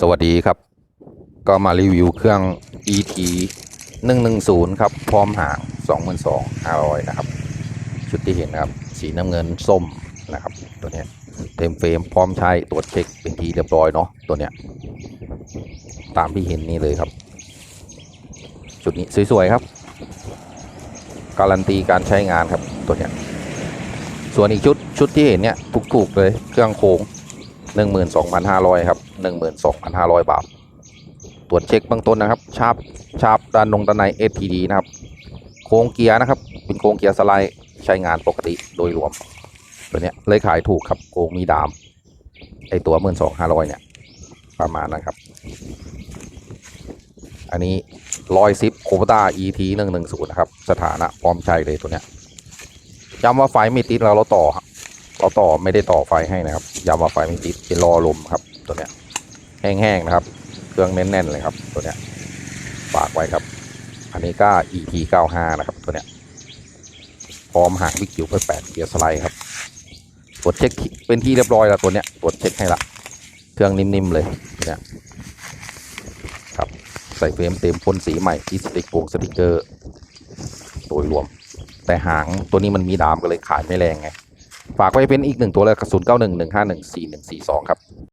สวัสดีครับ ก็มารีวิวเครื่อง ET 110 ครับ พร้อมหาง 22,500 นะครับ ชุดที่เห็นนะครับ สีน้ำเงินส้มนะครับ ตัวเนี้ยเต็มเฟรมพร้อมใช้ตรวจเช็คเป็นทีเรียบร้อยเนาะตัวเนี้ย ตามที่เห็นนี่เลยครับชุดนี้สวย ๆ ครับ การันตีการใช้งานครับตัวเนี้ยส่วนอีกชุดชุดที่เห็นเนี่ยถูกๆเลยเครื่องโค้ง 12,500 ครับ 12,500 บาท ตรวจเช็คเบื้องต้นนะครับ ชาร์ปชาร์ปด้านนงด้านใน STD นะครับ โค้งเกียร์นะครับ เป็นโค้งเกียร์สไลด์ใช้งานปกติโดยรวม ตัวเนี้ยเลยขายถูกครับ โค้งมีดาม ไอตัว 12,500 เนี่ย ประมาณนั้นครับ อันนี้รอยซิปโคบต้า ET 110นะครับ สถานะพร้อมใช้เลยตัวเนี้ยย้ำว่าไฟไม่ติดแล้วเราต่อ เราต่อไม่ได้ต่อไฟให้นะครับย้ำว่าไฟไม่ติดเป็นรอลมครับ ตัวเนี้ยแห้งๆนะครับ เครื่องแน่นๆเลยครับ ตัวเนี้ยฝากไว้ครับ อันนี้ก็ ET 95นะครับ ตัวเนี้ยพร้อมหางวิกจิ๋วไป8เกียร์สไลด์ครับตรวจเช็คที่เป็นที่เรียบร้อยแล้วตัวเนี้ยตรวจเช็คให้ละเครื่องนิ่มๆเลยตัวเนี้ยครับใส่เฟรมเต็มพ่นสีใหม่ที่สติกโกงสติกเกอร์โดยรวม แต่หางตัวนี้มันมีดามก็เลยขายไม่แรงไง ฝากไว้เป็นอีกหนึ่งตัวเลยกระสุนเก้าหนึ่งหนึ่งห้าหนึ่งสี่หนึ่งสี่สองครับ